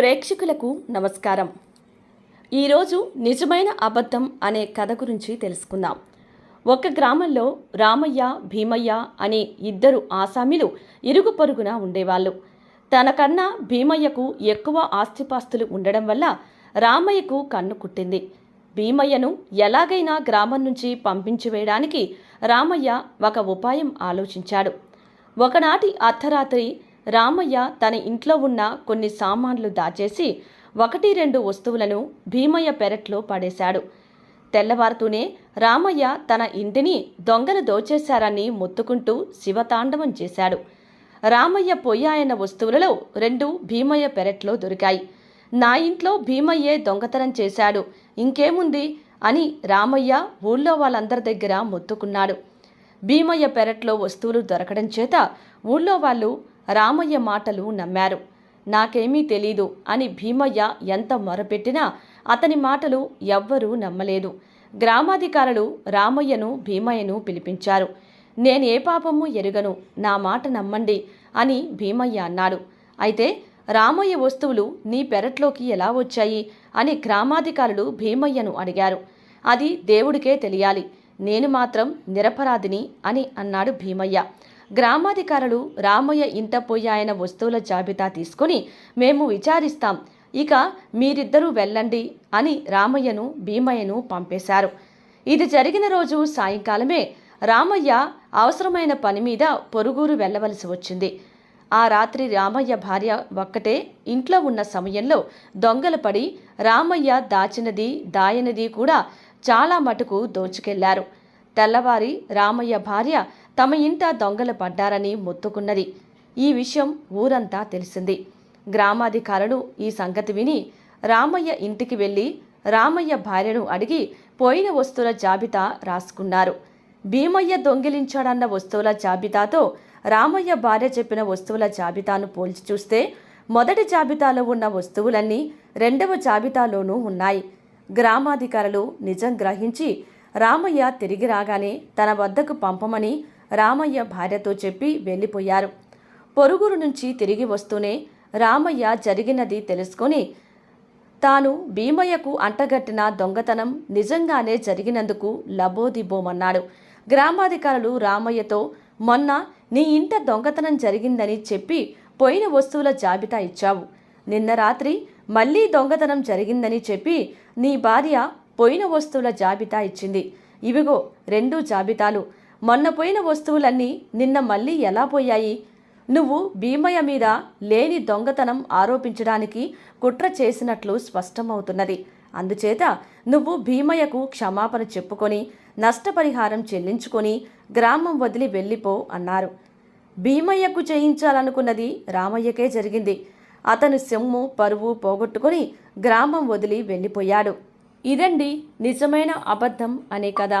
ప్రేక్షకులకు నమస్కారం. ఈరోజు నిజమైన అబద్ధం అనే కథ గురించి తెలుసుకుందాం. ఒక గ్రామంలో రామయ్య భీమయ్య అనే ఇద్దరు ఆసామీలు ఇరుగు పొరుగున ఉండేవాళ్ళు. తనకన్నా భీమయ్యకు ఎక్కువ ఆస్తిపాస్తులు ఉండడం వల్ల రామయ్యకు కన్ను కుట్టింది. భీమయ్యను ఎలాగైనా గ్రామం నుంచి పంపించి వేయడానికి రామయ్య ఒక ఉపాయం ఆలోచించాడు. ఒకనాటి అర్ధరాత్రి రామయ్య తన ఇంట్లో ఉన్న కొన్ని సామాన్లు దాచేసి ఒకటి రెండు వస్తువులను భీమయ్య పెరట్లో పడేశాడు. తెల్లవారుతూనే రామయ్య తన ఇంటిని దొంగలు దోచేశారని మొత్తుకుంటూ శివతాండవం చేశాడు. రామయ్య పొయ్యాయన వస్తువులలో రెండు భీమయ్య పెరట్లో దొరికాయి. నా ఇంట్లో భీమయ్యే దొంగతనం చేశాడు. ఇంకేముంది? అని రామయ్య ఊళ్ళో వాళ్ళందరి దగ్గర మొత్తుకున్నాడు. భీమయ్య పెరట్లో వస్తువులు దొరకడం చేత ఊళ్ళో వాళ్ళు రామయ్య మాటలు నమ్మారు. నాకేమీ తెలీదు అని భీమయ్య ఎంత మొరపెట్టినా అతని మాటలు ఎవ్వరూ నమ్మలేదు. గ్రామాధికారులు రామయ్యను భీమయ్యను పిలిపించారు. నేనే పాపము ఎరుగను నా మాట నమ్మండి అని భీమయ్య అన్నాడు. అయితే రామయ్య వస్తువులు నీ పెరట్లోకి ఎలా వచ్చాయి? అని గ్రామాధికారులు భీమయ్యను అడిగారు. అది దేవుడికే తెలియాలి. నేను మాత్రం నిరపరాధిని అని అన్నాడు భీమయ్య. గ్రామాధికారులు రామయ్య ఇంట పోయాయన వస్తువుల జాబితా తీసుకుని మేము విచారిస్తాం. ఇక మీరిద్దరూ వెళ్ళండి అని రామయ్యను భీమయ్యను పంపేశారు. ఇది జరిగిన రోజు సాయంకాలమే రామయ్య అవసరమైన పని మీద పొరుగురు వెళ్ళవలసి వచ్చింది. ఆ రాత్రి రామయ్య భార్య ఒక్కటే ఇంట్లో ఉన్న సమయంలో దొంగలు పడి రామయ్య దాచినది దాయనది కూడా చాలా మటుకు దోచుకెళ్ళారు. తెల్లవారి రామయ్య భార్య తమ ఇంట దొంగలు పడ్డారని మొత్తుకున్నది. ఈ విషయం ఊరంతా తెలిసింది. గ్రామాధికారులు ఈ సంగతి విని రామయ్య ఇంటికి వెళ్ళి రామయ్య భార్యను అడిగి పోయిన వస్తువుల జాబితా రాసుకున్నారు. భీమయ్య దొంగిలించాడన్న వస్తువుల జాబితాతో రామయ్య భార్య చెప్పిన వస్తువుల జాబితాను పోల్చి చూస్తే మొదటి జాబితాలో ఉన్న వస్తువులన్నీ రెండవ జాబితాలోనూ ఉన్నాయి. గ్రామాధికారులు నిజం గ్రహించి రామయ్య తిరిగి రాగానే తన వద్దకు పంపమని రామయ్య భార్యతో చెప్పి వెళ్ళిపోయారు. పొరుగురు నుంచి తిరిగి వస్తూనే రామయ్య జరిగినది తెలుసుకొని తాను భీమయ్యకు అంటగట్టిన దొంగతనం నిజంగానే జరిగినందుకు లబోదిబోమన్నాడు. గ్రామాధికారులు రామయ్యతో మొన్న నీ ఇంట దొంగతనం జరిగిందని చెప్పి పోయిన వస్తువుల జాబితా ఇచ్చావు. నిన్న రాత్రి మళ్ళీ దొంగతనం జరిగిందని చెప్పి నీ భార్య పోయిన వస్తువుల జాబితా ఇచ్చింది. ఇవిగో రెండు జాబితాలు. మొన్న పోయిన వస్తువులన్నీ నిన్న మళ్ళీ ఎలా పోయాయి? నువ్వు భీమయ్య మీద లేని దొంగతనం ఆరోపించడానికి కుట్ర చేసినట్లు స్పష్టమవుతున్నది. అందుచేత నువ్వు భీమయ్యకు క్షమాపణ చెప్పుకొని నష్టపరిహారం చెల్లించుకొని గ్రామం వదిలి వెళ్ళిపో అన్నారు. భీమయ్యకు చేయించాలనుకున్నది రామయ్యకే జరిగింది. అతను సొమ్ము పరువు పోగొట్టుకొని గ్రామం వదిలి వెళ్ళిపోయాడు. ఇదండి నిజమైన అబద్ధం అనే కదా